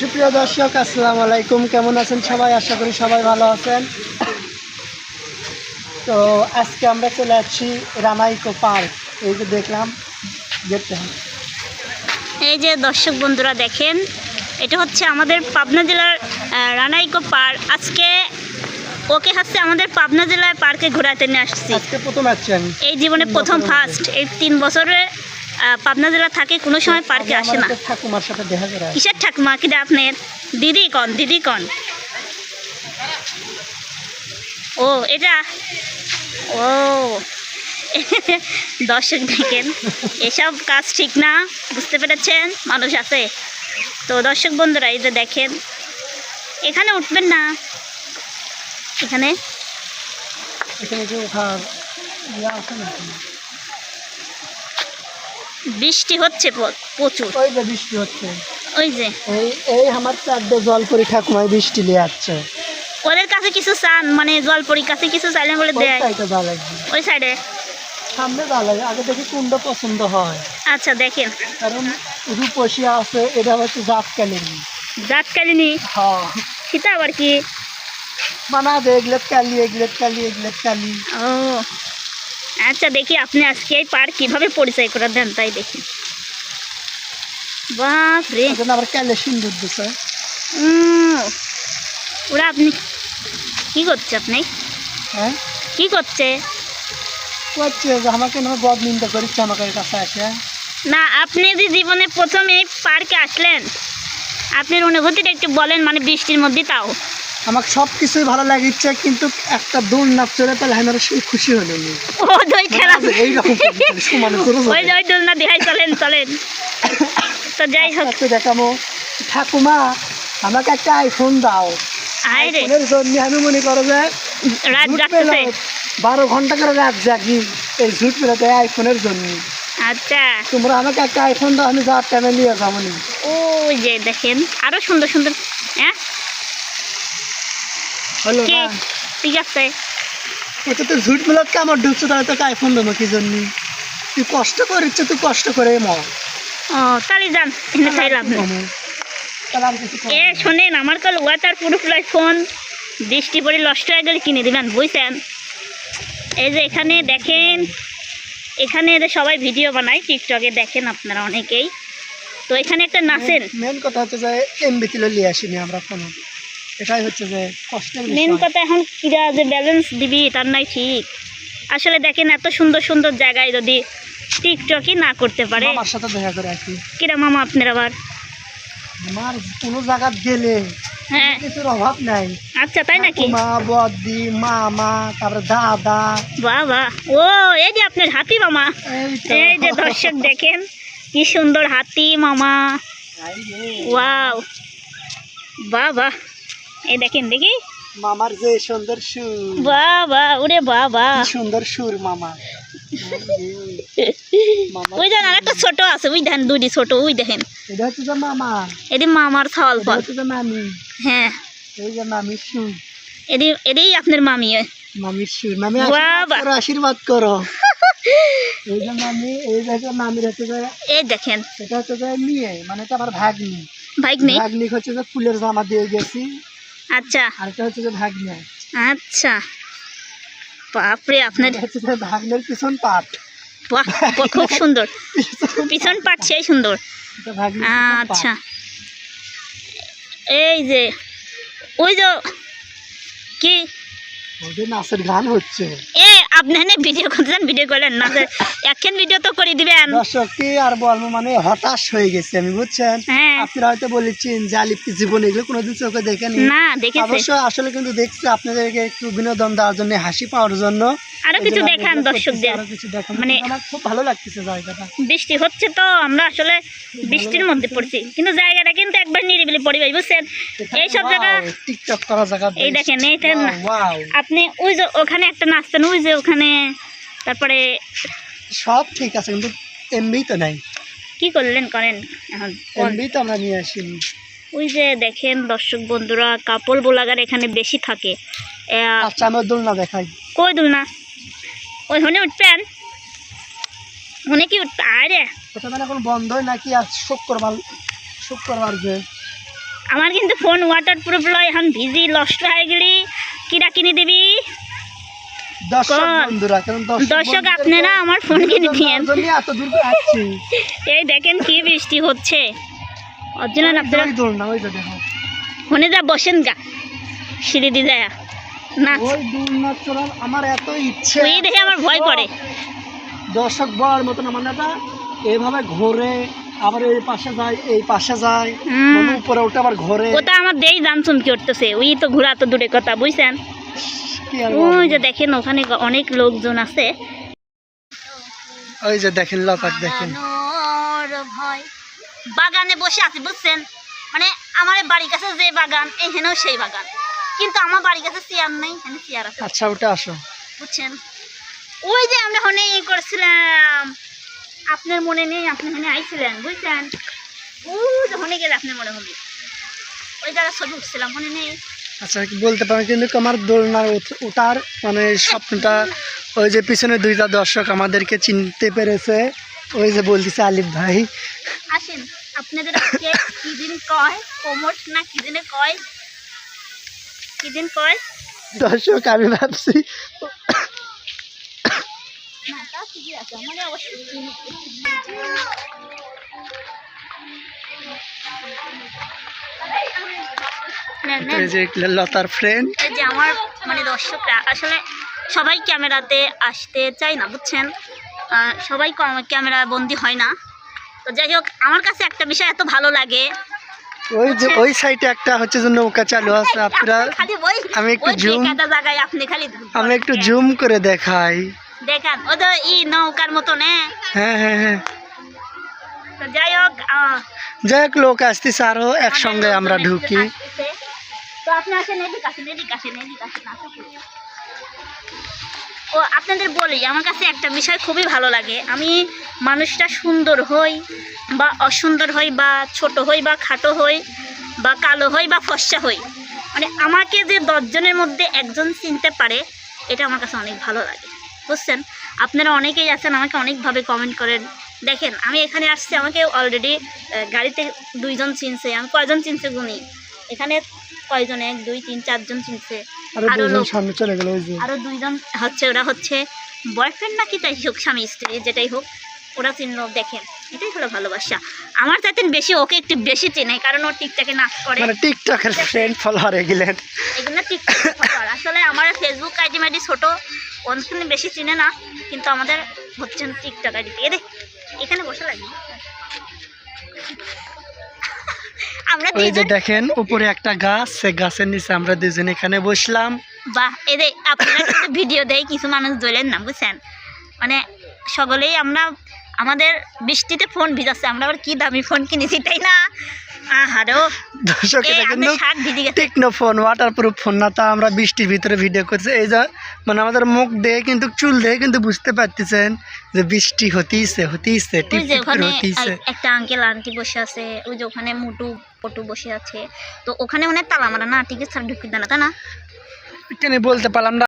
সুপ্রিয় দর্শক আসসালামু আলাইকুম। কেমন আছেন সবাই? আশা করি সবাই ভালো আছেন। তো আজকে আমরা চলে যাচ্ছি রামাইকো পার্ক। এই যে দেখলাম গেটটা এই যে দর্শক বন্ধুরা দেখেন এটা হচ্ছে আমাদের পাবনা জেলার রানাইকো পার্ক। আজকে ওকে হচ্ছে আমাদের পাবনা জেলার পার্কে ঘোরাতে নিয়ে আসছি। আজকে প্রথম আসছি আমি। এই জীবনে প্রথম ফার্স্ট এই তিন বছরে পাবনা জেলা থাকে কোনো সময় পার্কে আসে না। ঠাকুমার সাথে দেখা করে কিসের ঠাকুমা? কিটা আপনার? দিদি কন দিদি কন। ও এটা? ও। দর্শক দেখেন এসব কাজ ঠিক না বুঝতে পেরেছেন? মানুষ আছে। তো দর্শক বন্ধুরা এই যে দেখেন এখানে উঠবেন না। এখানে? এখানে যে ওঠার ইয়ে আছে নাকি? বৃষ্টি হচ্ছে প্রচুর। ওই যে বৃষ্টি হচ্ছে। ওই যে। এই এই আমার চারটে জল করে ঠাকুমায় বৃষ্টি নিয়ে যাচ্ছে ওদের কাছে কিছু চান মানে জলপরির কাছে কিছু চাইলে বলে দেয়। ওই সাইডে। সামনে ভালো আগে দেখি কোনটা পছন্দ হয়। আচ্ছা দেখেন। কারণ রূপসী আছে এটা হচ্ছে জাত ক্যালেরি জাতকালিনী? হ্যাঁ। সেটা আবার কি? মানা দে এগলেট কালি এগলেট কালি এগলেট কালি। ও। আচ্ছা দেখি আপনি আজকে এই পার্ক কীভাবে পরিচয় করে দেন তাই দেখি। বাপ রে এখন আবার কালে সিন্দুর দিছে। ওরা আপনি কি করছে আপনি? হ্যাঁ? কি করছে? করছে যে আমাকে বদ নিন্দা করিচ্ছে আমাকে কাছে আসে না আপনি যে জীবনে প্রথম পার্কে আসলেন আপনার অনুভূতিটা একটু বলেন মানে বৃষ্টির মধ্যে তাও। আমাকে সব কিছুই ভালো লাগিচ্ছে কিন্তু একটা দৌড় না চলে পেলে আমি আরও সেই খুশি হলো নি ও দই খেলা। এইরকম সমান করে ওই যে ওই দোলনা দেখাই চলেন চলেন। তো যাই হোক। দেখাবো ঠাকুমা আমাকে একটা আইফোন দাও। আইফোনের জন্য আমি মনে করো যে বারো ঘণ্টা করে রাত জাগি এই ঝুট পেলাতে আইফোনের জন্য। আচ্ছা। তোমরা আমাকে একটা আইফোন দাও আমি যাওয়ার টাইমে নিয়ে যাব ওই যে দেখেন আরও সুন্দর সুন্দর হ্যাঁ? হলো না। ঠিক আছে। ওটা তো ঝুট মেলাতে আমার ঢুকছে তাহলে তোকে আইফোন দেবো কি জন্য? তুই কষ্ট করিচ্ছে তুই কষ্ট করে মর। ও তাহলে যান খাইলাম এ শোনেন আমার কাল ওয়াটার প্রুফ ফোন বৃষ্টি পড়ে নষ্ট হয়ে গেলে কিনে দিবেন বুঝছেন? এই যে এখানে দেখেন এখানে এদের সবাই ভিডিও বানায় টিকটকে দেখেন আপনারা অনেকেই। তো এখানে একটা নাচেন। মেন কথা হচ্ছে যে এমবি তুলে নিয়ে আসিনি আমরা এটাই হচ্ছে যে কষ্টের মেন কথা এখন কিরা যে ব্যালেন্স দিবি তার নাই ঠিক। আসলে দেখেন এত সুন্দর সুন্দর জায়গায় যদি টিকটকই না করতে পারে। আমার সাথে দেখা করে আসি। কিরা মামা আপনার আবার? আমার কোনো জায়গা গেলে হ্যাঁ। কিছুর অভাব নাই। আচ্ছা তাই নাকি? মা বদি মামা তারপরে দাদা। বাহ ও এই যে আপনার হাতি মামা। এই যে দর্শক দেখেন কি সুন্দর হাতি মামা। ওয়াও। বাহ। এই দেখেন দেখি। মামার যে সুন্দর সুর। বাহ ওরে বাহ সুন্দর সুর মামা। ওই আরেকটা ছোট আছে ওই দেখেন দুটি ছোট ওই দেখেন। এটা হচ্ছে মামা। এটি মামার ছাওয়াল এটা ফল মামি। হ্যাঁ। এই যে সুর। এটি এটাই আপনার মামি মামির সুর। মামি বাবা। আশীর্বাদ করো। এই যে মামি এই যে হচ্ছে মামির হচ্ছে এই দেখেন। এটা হচ্ছে মেয়ে মানে এটা আমার ভাগ্নি। ভাগ্নি? ভাগ্নি হচ্ছে যে ফুলের জামা দিয়ে গেছি। আচ্ছা। আর এটা হচ্ছে যে ভাগনা। আচ্ছা। বাপরে আপনার হচ্ছে যে ভাগ্নের পিছন পাট। বাহ, খুব সুন্দর। পিছন পাট সেই সুন্দর। আচ্ছা। এই যে ওই যে কি? ওদের নাচের গান হচ্ছে। এ আপনি ভিডিও করতেছেন ভিডিও করলেন না একখান ভিডিও তো করে দিবেন। দর্শক কি আর বলব মানে হতাশ হয়ে গেছি আমি বুঝছেন? আপনারা হয়তো বলেছেন যে আলিপি জীবন এগুলো কোনোদিন চোখে দেখেনি। না দেখেছে। অবশ্যই আসলে কিন্তু দেখছি আপনাদেরকে একটু বিনোদন দেওয়ার জন্য হাসি পাওয়ার জন্য। আরও কিছু দেখান দর্শকদের। করতেছি, আরও কিছু দেখান মানে- খুব ভালো লাগতেছে জায়গাটা। বৃষ্টি হচ্ছে তো আমরা আসলে বৃষ্টির মধ্যে পড়ছি। কিন্তু জায়গাটা কিন্তু একবার নিরিবিলি পরিবেশ বুঝছেন? এইসব জায়গা টিকটক করা জায়গা এই দেখেন এইটা আপনি ওই যে ওখানে একটা নাচতেন ওই যে ওখানে তারপরে সব ঠিক আছে কিন্তু এমবি তো নাই। কি করলেন করেন এখন এমবি তো আমরা নিয়ে আসিনি ওই যে দেখেন দর্শক বন্ধুরা কাপড় বোলাগার এখানে বেশি থাকে। আচ্ছা আমার দোলনা দেখাই। কই দুল না ওই হনে উঠবেন হনে কি উঠবে আরে! এটা মানে এখন বন্ধ নাকি আজ শুক্রবার শুক্রবার যে? আমার কিন্তু ফোন ওয়াটার প্রুফ লয় এখন ভিজি নষ্ট হয়ে গেলি। কিরা কিনে দিবি? দর্শক আপনারা আমার ফোন কিনে দিয়েন। এই দেখেন কি বৃষ্টি হচ্ছে। আপনারা না ফোনে যা বসেন গা। সিঁড়ি দিয়ে যায় না ওই দূর না চড়ার আমার এত ইচ্ছে। দেখে আমার ভয় করে দর্শক বলার মতন আমার দাদা এইভাবে ঘোরে আবার এই পাশে যায় এই পাশে যায় উপরে উঠে আবার ঘোরে। ওটা আমার দেই জান চুমকি উঠতেছে ওই তো ঘোরা তো দূরে কথা বুঝছেন? ওই যে দেখেন ওখানে অনেক লোকজন আছে। ওই যে দেখেন লতাক দেখেন। বাগানে বসে আছি বুঝছেন? মানে আমার বাড়ির কাছে যে বাগান এখানেও সেই বাগান। কিন্তু আমার বাড়ির কাছে চেয়ার নেই এখানে চেয়ার আছে। আচ্ছা ওটা আসো। বুঝছেন? ওই যে আমরা হনে ই করছিলাম। আপনার মনে নেই আপনি মনে আইছিলেন বুঝছেন? ওই যে হনে গেলে আপনার মনে হবে। ওই জায়গায় ছবি উঠছিলাম মনে নেই। আচ্ছা কি বলতে পারেন? কিন্তু আমার দোলনার ওঠার মানে স্বপ্নটা ওই যে পিছনে দুইটা দর্শক আমাদেরকে চিনতে পেরেছে ওই যে বলতেছে আলিফ ভাই। আসেন আপনাদের কি দিন কয়? কোমর না কি দিনে কয়? কি দিন কয়? দর্শক আমি ভাবছি না তা ঠিকই আছে আমার অবশ্যই নেন, নেন। এই যে লতার ফ্রেন্ড এই যে আমার মানে দর্শকরা আসলে সবাই ক্যামেরাতে আসতে চায় না বুঝছেন? সবাই ক্যামেরা বন্দি হয় না। তো যাই হোক আমার কাছে একটা বিষয় এত ভালো লাগে। ওই যে ওই সাইডে একটা হচ্ছে যে নৌকা চালু আছে আপনারা ওই আমি একটু খালি আমি একটু জুম করে দেখাই। দেখান। ও তো ই নৌকার মতো নে হ্যাঁ হ্যাঁ হ্যাঁ। তো যাই হোক যাই হোক লোক আসতেছে আরও একসঙ্গে আমরা ঢুকি। তো আপনি আসেন এদিক আসেন এদিক আসেন এদিক আসেন আসেন। ও আপনাদের বলি আমার কাছে একটা বিষয় খুবই ভালো লাগে। আমি মানুষটা সুন্দর হই বা অসুন্দর হই বা ছোট হই বা খাটো হই বা কালো হই বা ফর্সা হই মানে আমাকে যে দশজনের মধ্যে একজন চিনতে পারে এটা আমার কাছে অনেক ভালো লাগে। বুঝছেন আপনারা অনেকেই আছেন আমাকে অনেকভাবে কমেন্ট করেন। দেখেন আমি এখানে আসছি আমাকে অলরেডি গাড়িতে দুইজন চিনছে আমি কয়জন চিনছে গুনি এখানে কয়জন? এক দুই তিন চারজন চিনছে। আরও দুইজন হচ্ছে ওরা হচ্ছে বয়ফ্রেন্ড নাকি তাই হোক স্বামী স্ত্রী যেটাই হোক ওরা চিনলো দেখেন এটাই হলো ভালোবাসা। আমার চাইতেন বেশি ওকে একটু বেশি চেনে কারণ ও টিকটাকে নাচ করে। মানে টিকটকের ফ্রেন্ড ফলোয়ার এগুলেন। এগুলো টিকটক। আসলে আমার ফেসবুক আইডি মাইডি ছোট অনেকখানে বেশি চিনে না কিন্তু আমাদের হচ্ছেন টিকটক আইডি এ দেখ এখানে বসে লাগবে। আমরা ওই যে দেখেন উপরে একটা গাছ সে গাছের নিচে আমরা দুজন এখানে বসলাম। বাহ এদের আপনারা কিন্তু ভিডিও দেয় কিছু মানুষ ধরেন না বুঝছেন? মানে সকলেই আমরা আমাদের বৃষ্টিতে ফোন ভিজাচ্ছে আমরা আবার কি দামি ফোন কিনেছি তাই না? দর্শক এই এটা কিন্তু শার্ট ভিজে গেছে। টেকনো ফোন ওয়াটার ফোন না তা আমরা বৃষ্টির ভিতরে ভিডিও করছি। এই যে মানে আমাদের মুখ দেখে কিন্তু চুল দেখে কিন্তু বুঝতে পারতেছেন যে বৃষ্টি হতেইছে হতেইছে হতেইছে একটা আঙ্কেল আন্টি বসে আছে ওই যে ওখানে মুটু পটু বসে আছে। তো ওখানে অনেক তালা মারা না? ঢুকি দেয় এখানে বলতে পারলাম না।